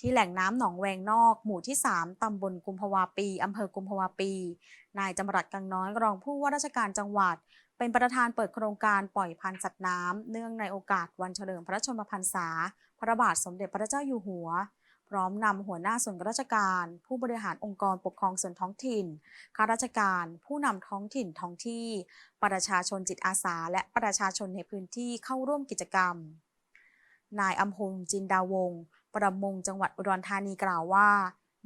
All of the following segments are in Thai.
ที่แหล่งน้ำหนองแวงนอก หมู่ที่ 3ตำบลกุมภาวาปีอำเภอกุมภาวาปี นายจำรัดกังน้อยรองผู้ว่าราชการจังหวัด เป็นประธานเปิดโครงการปล่อยพันธุ์สัตว์น้ำเนื่องในโอกาสวันเฉลิมพระชนมพรรษา พระบาทสมเด็จพระเจ้าอยู่หัว พร้อมนำหัวหน้าส่วนราชการ ผู้บริหารองค์กรปกครองส่วนท้องถิ่นข้าราชการ ผู้นำท้องถิ่นท้องที่ ประชาชนจิตอาสา และประชาชนในพื้นที่เข้าร่วมกิจกรรม นายอัมพงจินดาวง ประมงจังหวัดอุดรธานีกล่าวว่า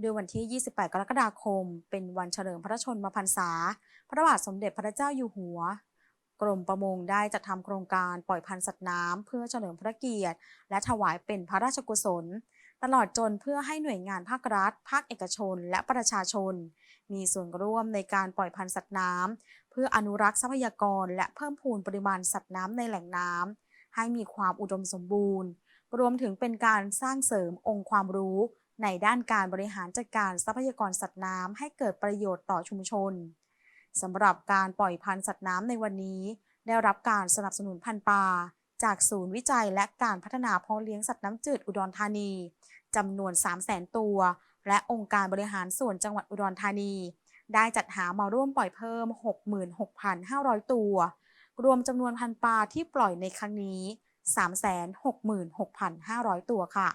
ด้วยวันที่ 28 กรกฎาคม เป็นวันเฉลิมพระชนมพรรษา พระบาทสมเด็จพระเจ้าอยู่หัว กรมประมงได้จัดทำโครงการปล่อยพันธุ์สัตว์น้ำเพื่อเฉลิมพระเกียรติ และถวายเป็นพระราชกุศล ตลอดจนเพื่อให้หน่วยงานภาครัฐ ภาคเอกชน และประชาชน มีส่วนร่วมในการปล่อยพันธุ์สัตว์น้ำเพื่ออนุรักษ์ทรัพยากร และเพิ่มพูนปริมาณสัตว์น้ำในแหล่งน้ำ ให้มีความอุดมสมบูรณ์ รวมถึงเป็นการสร้างเสริมองค์ความรู้ ในด้านการบริหารจัดการทรัพยากรสัตว์น้ำให้เกิดประโยชน์ต่อชุมชนสำหรับการปล่อยพันธุ์สัตว์น้ำในวันนี้ ได้รับการสนับสนุนพันธุ์ปลาจากศูนย์วิจัยและการพัฒนาเพาะเลี้ยงสัตว์น้ำจืดอุดรธานีจำนวน 3 0 0แสนตัว และองค์การบริหารส่วนจังหวัดอุดรธานี ได้จัดหามาร่วมปล่อยเพิ่ม 66,500 ตัว รวมจำนวนพันธุ์ปลาที่ปล่อยในครั้งนี้ 366,500 ตัวค่ะ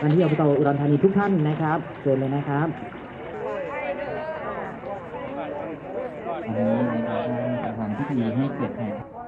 อันที่อบตอุดรธานีทุกท่านนะครับเชิญเลยนะครับอันนี้นะครับท่านประธานพิธีให้เกียรติแขก